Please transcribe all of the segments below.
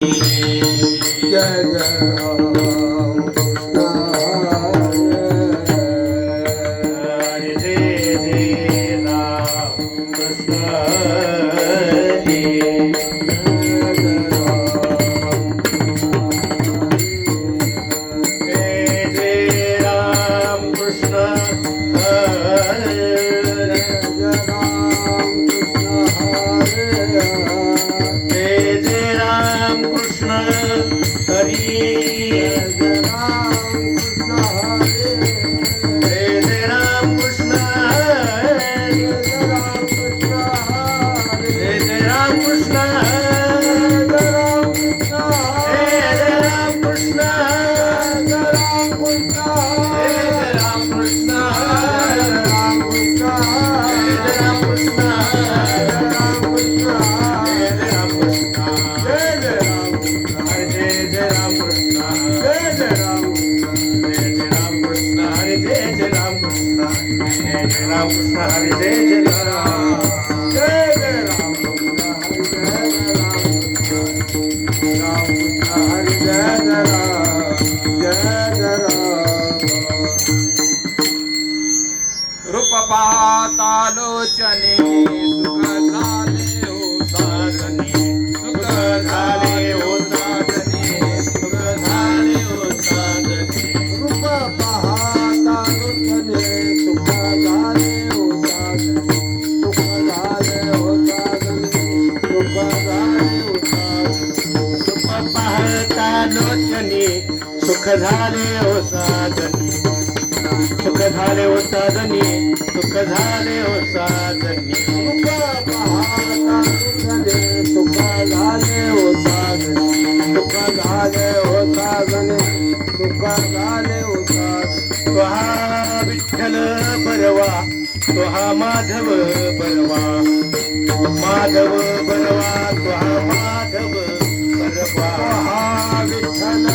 Yeah, yeah. झाले हो ओ साधनी. सुख झाले हो ओ साधनी. सुख झाले हो ओ साधनी. तुका झाले तुहा परवा माधव परवा माधव परवा तुहा माधव परवा विठ्ठल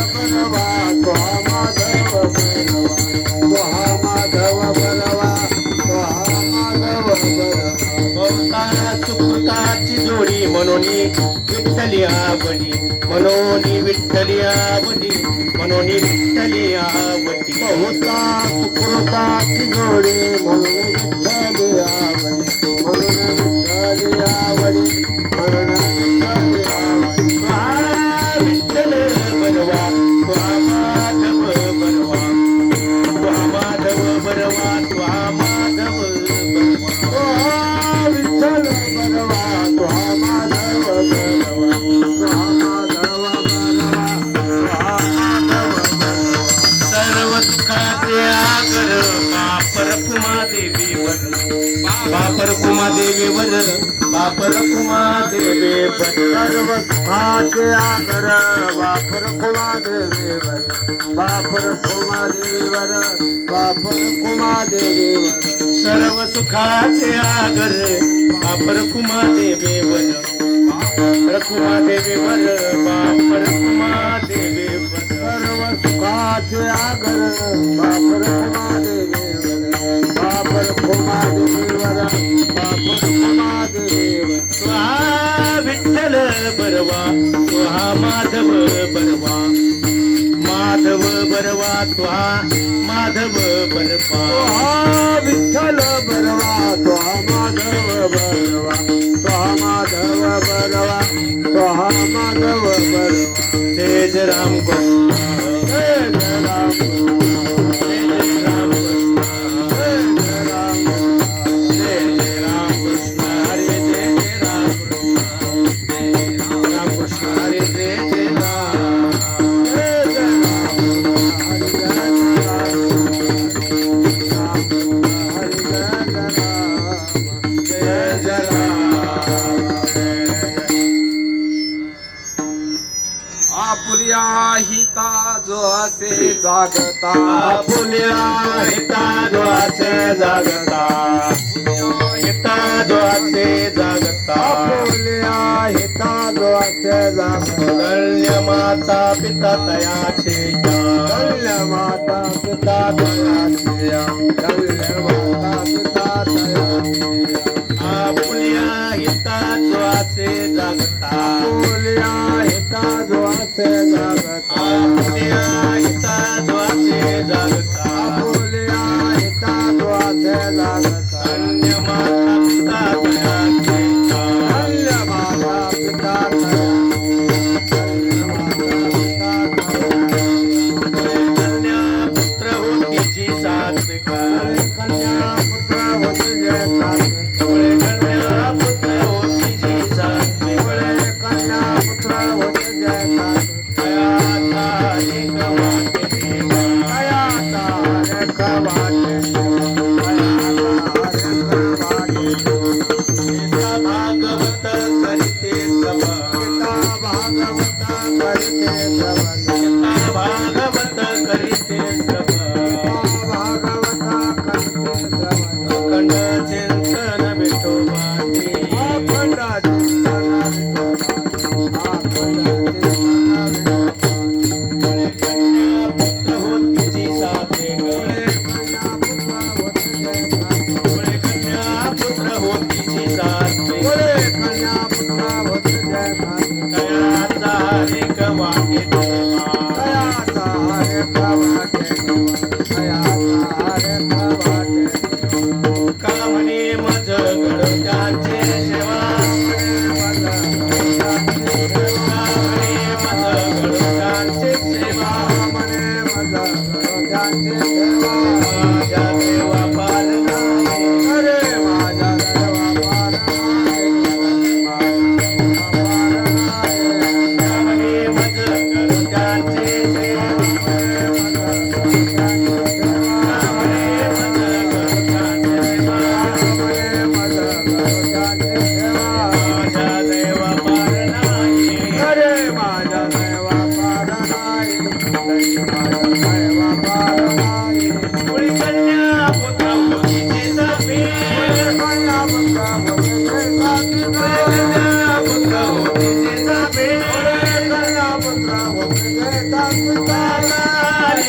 मनोनी विठ्ठली आवडी. मनोनी विठ्ठली आवडी. मनोनी विठ्ठली आवडी. बहुता कुकृता तिजोडी म्हणून विठ्ठली आवडी. देवीवर बापर कुमा देवीवर बापर कुमा देवीवर सर्व सुखाचे आगर बापर कुमा देवीवर बापर कुमा देवीवर बापर कुमा देवीवर सर्व सुखाचे आगर बापर कुमा देवीवर बापर कुमा देवीवर बापर कुमा विठ्ठल बरवा त्वा माधव बरपा विठ्ठल बरवा पुल्या हिता जो असे जागता. पुल्या हिता जो असे जागता. हिता जो असे जागता. पुल्या हिता जो असे जागता. धन्य माता पिता तयाचे धन्य माता पिता तयाचे धन्यवाद जगता. बोलिया हिता जगता. जगता.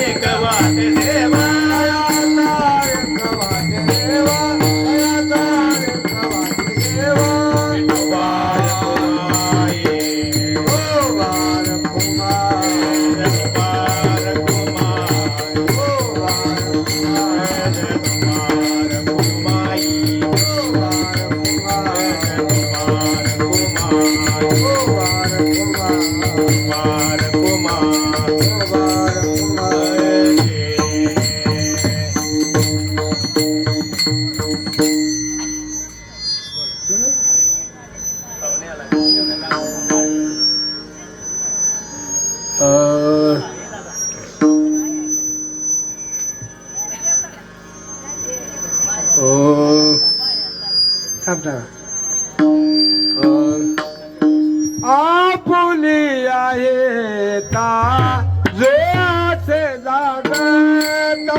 கேட்க வாட்டதே ओ थांब आपुली आहे ता जोसे जागता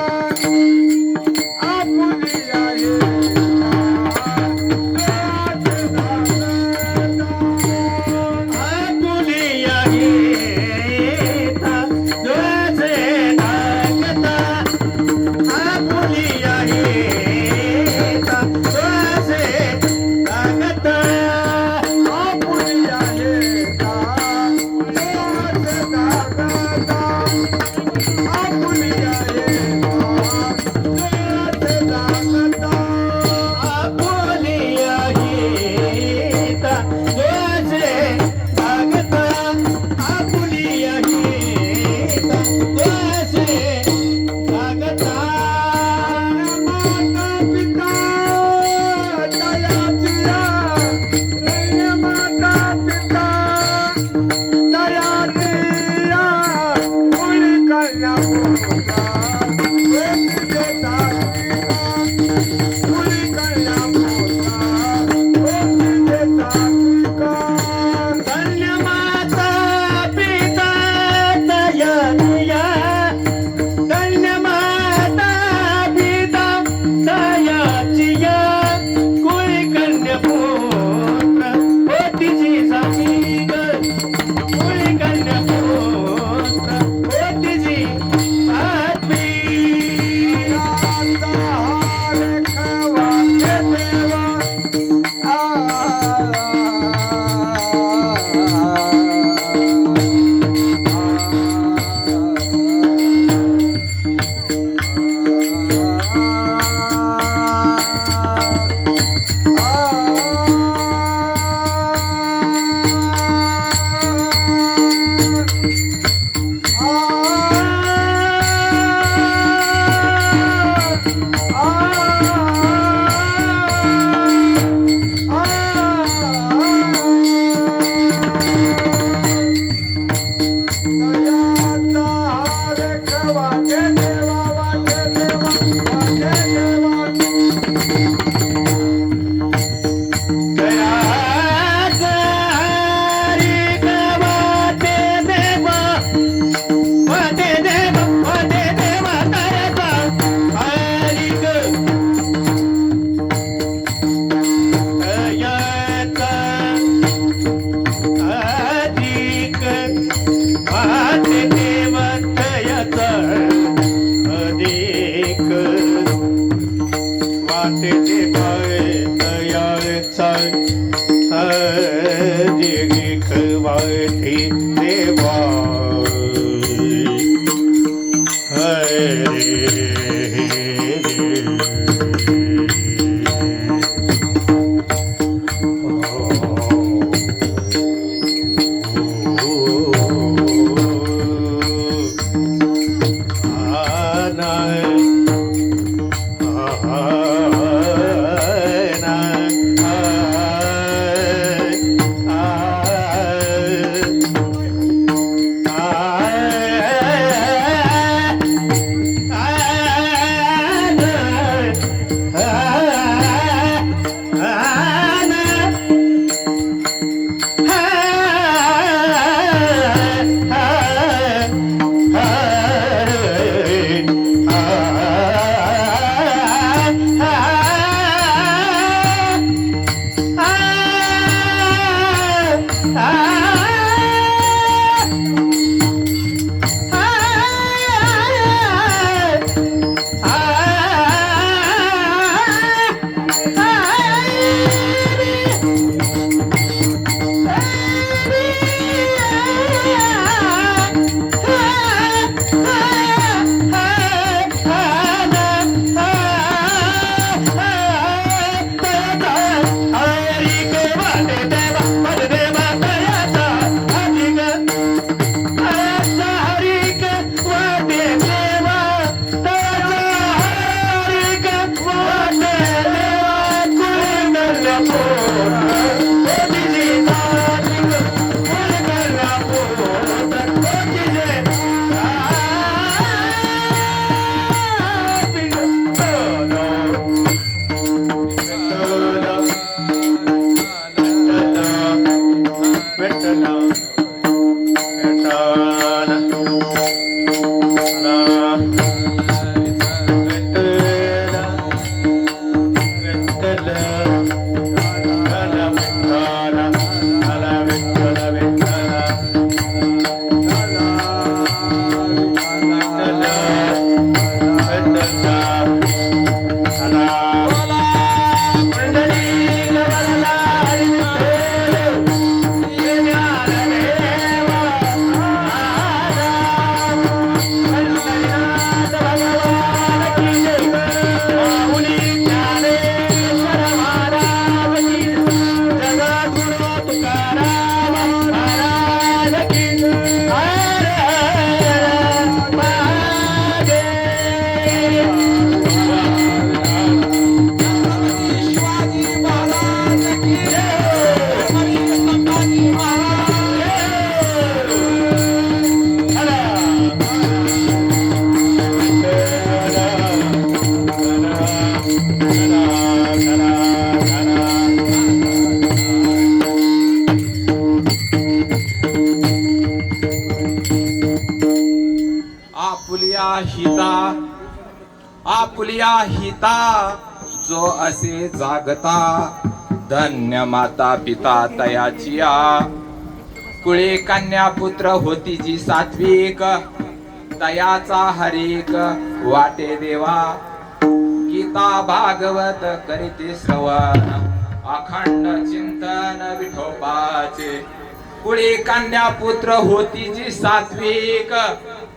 हिता आपुलिया हिता जो असे जागता धन्य माता पिता तयाचिया. कुळे कन्या पुत्र होती जी सात्विक तयाचा हरिक वाटे देवा. गीता भागवत करीते श्रवण अखंड चिंतन विठोबाचे. कुळे कन्या पुत्र होती जी सात्विक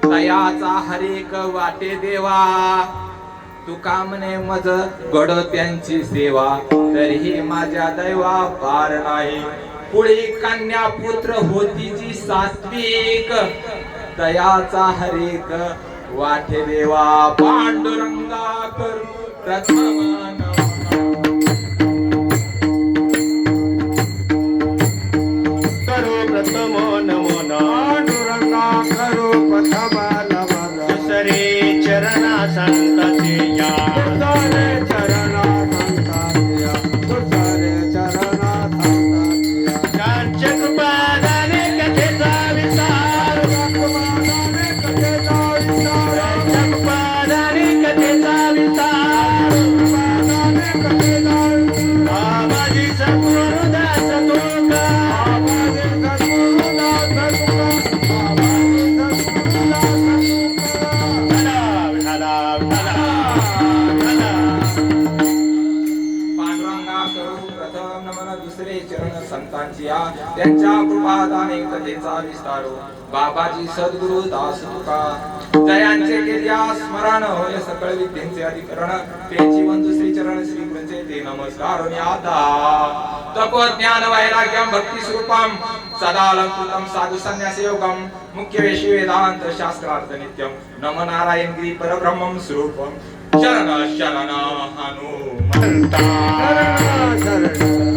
तयाचा हरिक वाटे देवा. तुका म्हणे मज गड त्यांची सेवा तरीही माझ्या दैवा पार नाही. पुढे कन्या पुत्र होती जी सात्विक. दयाचा हरिक वाटे देवा. पांडुरंगा करू प्रथमान कथेचा बाबाजी सद्गुरु दास तुका. जयांचे गिर्या स्मरण होय सकळ विद्येचे अधिकरण. ते जीवन दुसरी चरण श्री गुरुचे ते नमस्कार आता. तपो ज्ञान वैराग्यम भक्ती स्वरूपम. सदा अलंकृतम साधु संन्यास योगम. मुख्य वेशी वेदांत शास्त्रार्थ नित्यम. नम नारायण गिरी परब्रह्मम स्वरूपम. शरण शरण हनुमंता. शरण शरण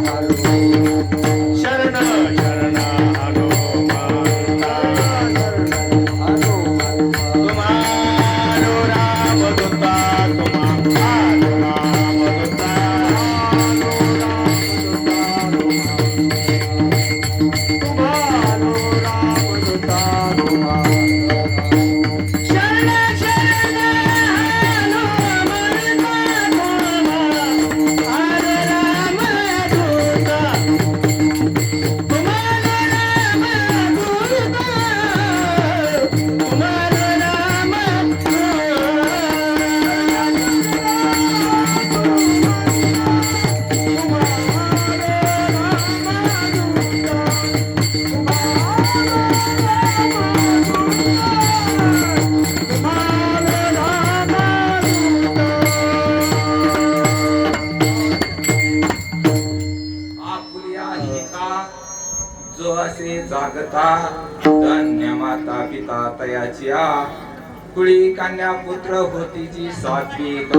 कन्या पुत्र होती जी सात्विक.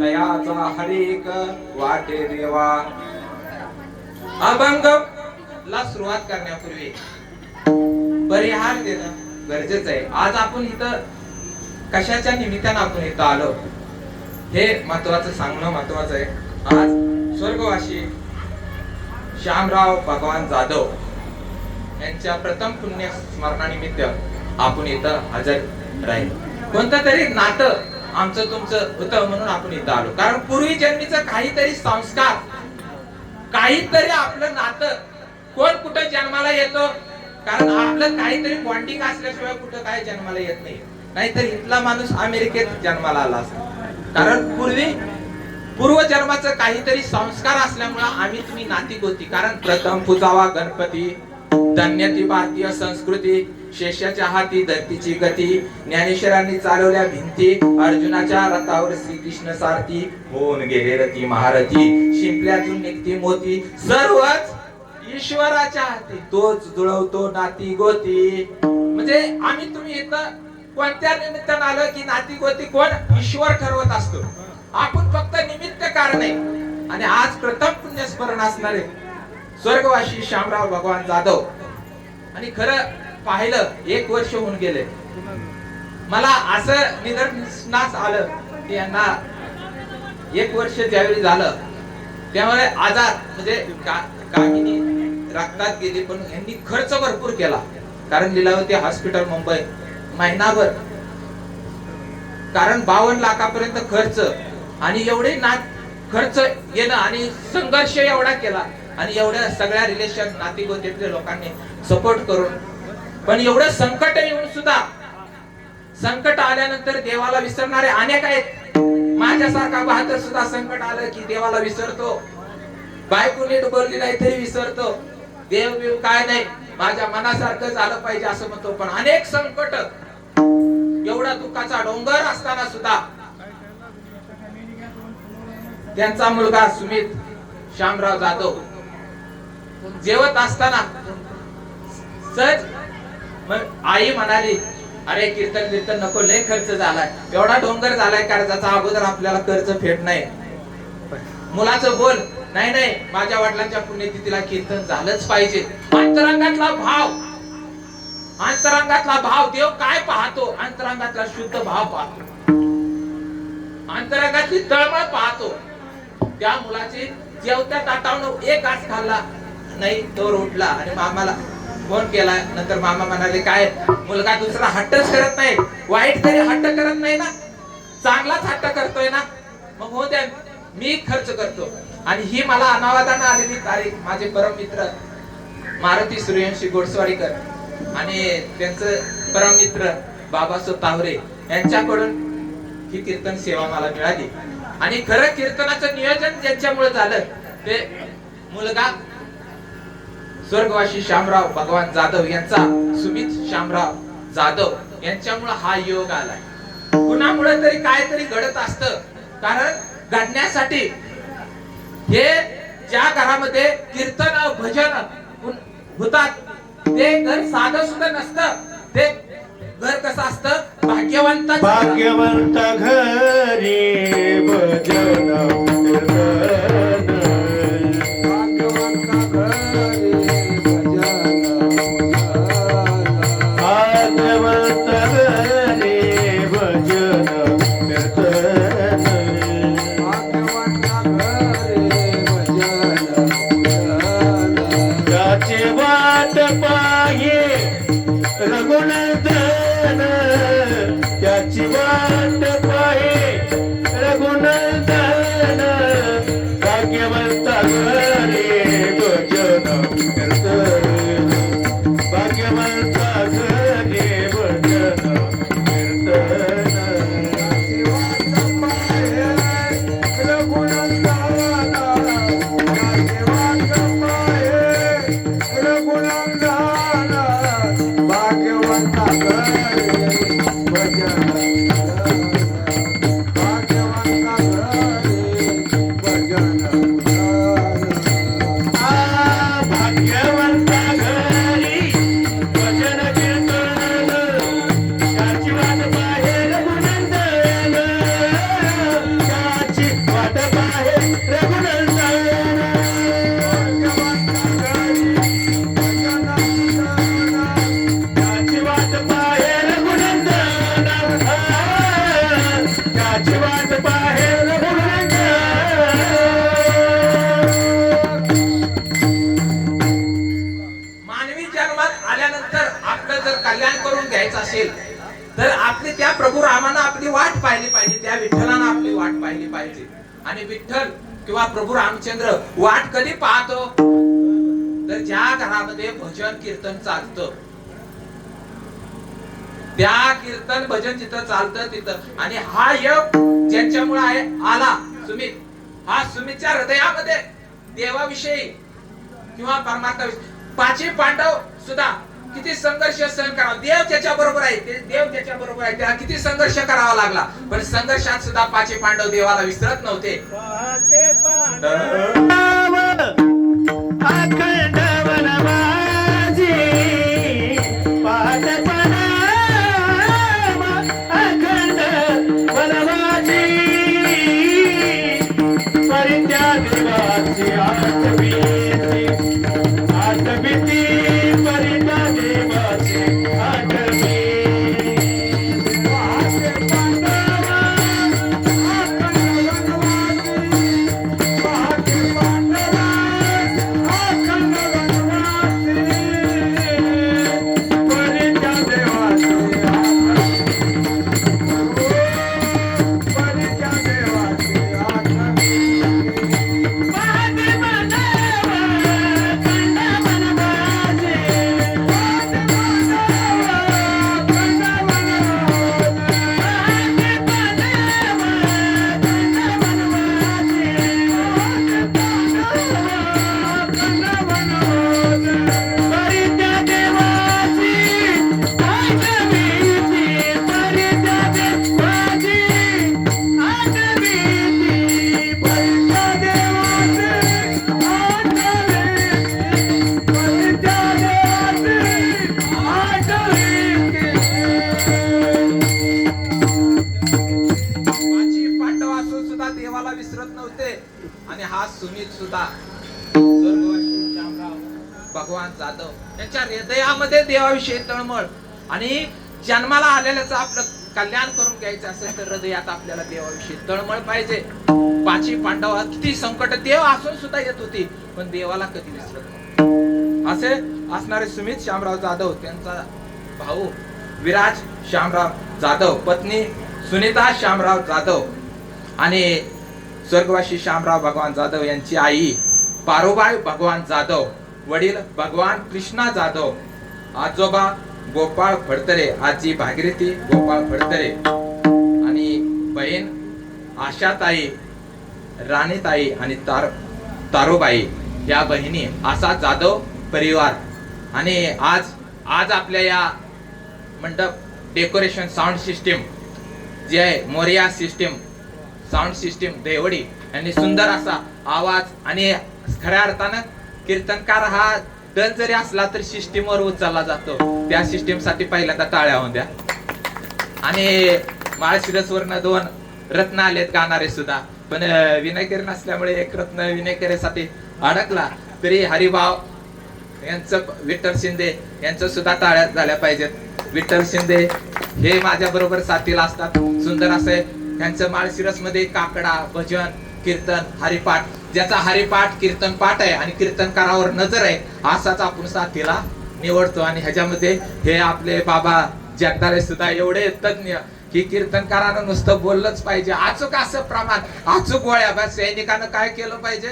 तयाचा हरेक वाटे देवा. अभंग ला सुरुवात करण्यापूर्वी परिहार देणं गरजेचं आहे. आज आपण इथं कशाच्या निमित्तानं आपण इथं आलो? हे महत्वाचं सांगणं महत्वाचं आहे. आज स्वर्गवासी श्यामराव भगवान जाधव यांच्या प्रथम पुण्य स्मरणानिमित्त आपण इथं हजर राहील. कोणतं तरी नातं आमचं तुमचं होतं म्हणून आपण इथं आलो. कारण पूर्वी जन्मीचं काहीतरी संस्कार काहीतरी आपलं नातं कोण कुठं जन्माला येतो? कारण आपलं काहीतरी बॉन्डिंग असल्याशिवाय कुठं काय जन्माला येत नाही. नाहीतर इथला माणूस अमेरिकेत जन्माला आला असता कारण पूर्वी पूर्वजन्माचं काहीतरी संस्कार असल्यामुळे आम्ही तुम्ही नातिक होती कारण प्रथम पूजावा गणपती धन्यती भारतीय संस्कृती शेषाच्या हाती धरतीची गती ज्ञानेश्वरांनी चालवल्या भिंती अर्जुनाच्या रथावर श्रीकृष्ण सारथी होऊन गेले रती महारथी. शिंपल्यातून निघती मोती सर्वच ईश्वराच्या हाती. तोच जुळवतो नाती गोती. म्हणजे आम्ही तुम्ही इथं कोणत्या निमित्तानं आलं की नाती गोती कोण? ईश्वर ठरवत असतो. आपण फक्त निमित्त कारण आहे. आणि आज प्रथम पुण्यस्मरण असणारे स्वर्गवासी श्यामराव भगवान जाधव. आणि खरं पाहिलं एक वर्ष होऊन गेले. मला असं निदर्शनास आलं की यांना एक वर्ष ज्यावेळी झालं त्यामुळे आजार म्हणजे का- रक्तात गेली पण यांनी खर्च भरपूर केला. कारण लिलावती हॉस्पिटल मुंबई महिनाभर. कारण बावन्न लाखापर्यंत खर्च आणि एवढे ना खर्च येणं आणि संघर्ष एवढा केला आणि एवढ्या सगळ्या रिलेशन नातेगोतीतल्या लोकांनी सपोर्ट करून पण एवढं संकट येऊन सुद्धा संकट आल्यानंतर देवाला विसरणारे अनेक आहेत. माझ्यासारखा बहादर सुद्धा संकट आलं की देवाला विसरतो. बायको नीट बोलली नाही तरी विसरतो. देव बिव काय नाही माझ्या मनासारखं झालं पाहिजे असं म्हणतो. पण अनेक संकट एवढा दुःखाचा डोंगर असताना सुद्धा त्यांचा मुलगा सुमित श्यामराव जाधव जेवत असताना सहज मग आई म्हणाली अरे कीर्तन कीर्तन नको लय खर्च झालाय. एवढा डोंगर झालाय कर्जाचा अगोदर आपल्याला कर्ज फेड नाही? मुलाचं बोल नाही नाही माझ्या वडिलांच्या पुण्यतिथीला कीर्तन झालंच पाहिजे. अंतरंगातला भाव अंतरंगातला भाव देव काय पाहतो? अंतरंगातला शुद्ध भाव पाहतो. अंतरंगातली तळमळ पाहतो. त्या मुलाची जेवत्या ताटावून एक घास खाल्ला नाही तो उठला आणि मामाला फोन केला. नंतर मामा म्हणाले काय मुलगा दुसरा हट्टच करत नाही. वाईट तरी हट्ट करत नाही ना. चांगलाच हट्ट करतोय ना. मग हो द्या मी खर्च करतो. आणि ही मला अनावादानं आलेली तारीख माझे परम मित्र मारुती सूर्यवंशी गोडस्वारीकर आणि त्यांचं परम मित्र बाबासो तावरे यांच्याकडून ही कीर्तन सेवा मला मिळाली. आणि खरं कीर्तनाचं नियोजन ज्यांच्यामुळे झालं ते मुलगा स्वर्गवासी श्यामराव भगवान जाधव यांचा सुमित श्यामराव जाधव यांच्यामुळे हा योग आलाय. कुणामुळे तरी काहीतरी घडत असत. कारण घडण्यासाठी हे ज्या घरामध्ये कीर्तन भजन होतात ते घर साधं सुद्धा नसतं. ते घर कसं असतं? भाग्यवंत भाग्यवंत घरी भजन प्रभू रामचंद्र वाट कधी पाहतो? तर ज्या घरामध्ये भजन कीर्तन चालतं. त्या कीर्तन भजन जिथं चालतं तिथं. आणि हा योग ज्यांच्यामुळे आहे आला सुमित. हा सुमितच्या हृदयामध्ये देवाविषयी किंवा परमात्मा पाचवी पांडव सुद्धा किती संघर्ष सहन करावा. देव त्याच्या बरोबर आहे. ते देव त्याच्या बरोबर आहे. त्याला किती संघर्ष करावा लागला. पण संघर्षात सुद्धा पाचवी पांडव देवाला विसरत नव्हते. पाहते त्यांच्या हृदयामध्ये देवाविषयी तळमळ आणि जन्माला आलेल्याचं आपलं कल्याण करून घ्यायचं असेल तर हृदयात आपल्याला देवाविषयी तळमळ पाहिजे. पाची पांडव किती संकट देव असून सुद्धा येत होती पण देवाला कधी विसरत असे असणारे सुमित श्यामराव जाधव त्यांचा भाऊ विराज श्यामराव जाधव पत्नी सुनीता श्यामराव जाधव आणि स्वर्गवासी श्यामराव भगवान जाधव यांची आई पारोबाई भगवान जाधव वडील भगवान कृष्णा जाधव आजोबा गोपाळ फडतरे आजी भागीरथी गोपाळ फडतरे आणि बहीण आशाताई राणीताई आणि तार तारोबाई या बहिणी असा जाधव परिवार. आणि आज आज आपल्या या मंडप डेकोरेशन साऊंड सिस्टीम जे आहे Moriya system sound system Devadi यांनी सुंदर असा आवाज आणि खऱ्या अर्थानं कीर्तनकार हा दल जरी असला तरी सिस्टीमवर उचलला जातो. त्या सिस्टीमसाठी पहिल्यांदा टाळ्या होऊन द्या. आणि माळशिरसवरनं दोन रत्न आलेत गाणारे सुद्धा. पण अं, नसल्यामुळे एक रत्न विनयकरीसाठी अडकला तरी हरिभाव यांचं विठ्ठल शिंदे यांचं सुद्धा टाळ्या झाल्या पाहिजेत. विठ्ठल शिंदे हे माझ्या बरोबर साथीला असतात. सुंदर असे यांचं माळशिरसमध्ये काकडा भजन कीर्तन हरिपाठ ज्याचा हरिपाठ कीर्तन पाठ आहे आणि कीर्तनकारावर नजर आहे असाच आपण साथीला निवडतो. आणि ह्याच्यामध्ये हे आपले बाबा जगदाळे सुद्धा एवढे तज्ञ की कीर्तनकारानं नुसतं बोललंच पाहिजे. अचूक असं प्रमाण अचूक गोळ्या. बा सैनिकानं काय केलं पाहिजे?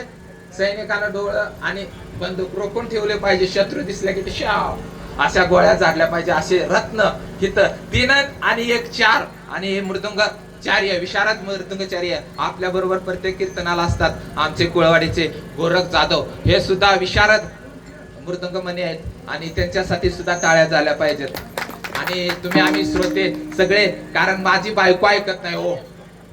सैनिकानं डोळं आणि बंदूक रोखून ठेवले पाहिजे. शत्रू दिसले की शाव. अशा गोळ्या झाडल्या पाहिजे. असे रत्न हित तीन आणि एक चार आणि हे मृदुंग चार्य विशारद मृदुंगचार्य आपल्या बरोबर प्रत्येक कीर्तनाला असतात. आमचे कुळवाडीचे गोरख जाधव हे सुद्धा विशारद मृदुंगमणी आहेत आणि त्यांच्यासाठी सुद्धा टाळ्या झाल्या पाहिजेत. आणि तुम्ही आम्ही श्रोते सगळे कारण माझी बायको ऐकत नाही हो.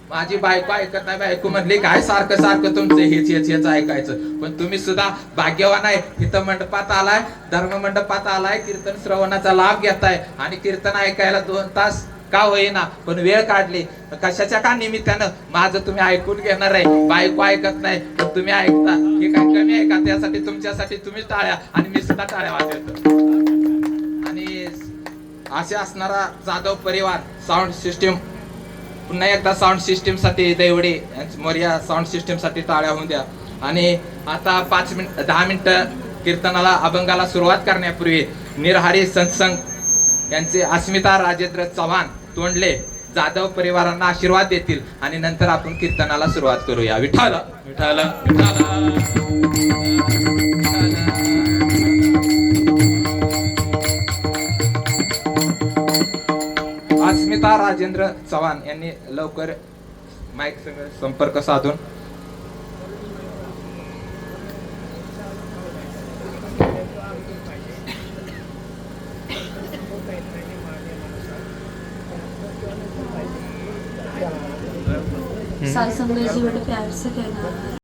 माझी बायको ऐकत नाही बायको म्हणली काय सारखं सारखं तुमचं हेच हेच हेच ऐकायचं. पण तुम्ही सुद्धा भाग्यवान आहे. तिथं मंडपात आलाय धर्म मंडपात आलाय कीर्तन श्रवणाचा लाभ घेताय आणि कीर्तन ऐकायला दोन तास का होईना? पण वेळ काढली. कशाच्या का निमित्तानं? माझं तुम्ही ऐकून घेणार आहे. बायको ऐकत नाही. पण तुम्ही ऐकता. हे काय कमी आहे का? त्यासाठी तुमच्यासाठी तुम्ही टाळ्या आणि मी सुद्धा टाळ्या वाजवतो. आणि असे असणारा जाधव परिवार साऊंड सिस्टीम पुन्हा एकदा साऊंड सिस्टीमसाठी दैवडे मोर्या साऊंड सिस्टीमसाठी टाळ्या होऊन द्या. आणि आता पाच मिनिट दहा मिनिटं कीर्तनाला अभंगाला सुरुवात करण्यापूर्वी निरहारी सत्संग यांचे अस्मिता राजेंद्र चव्हाण तोंडले जाधव परिवारांना आशीर्वाद देतील आणि नंतर आपण कीर्तनाला सुरुवात करूया. विठाल विठाल अस्मिता राजेंद्र चव्हाण यांनी लवकर माईक संपर्क साधून साई संगत जी बड़े प्यार से कहना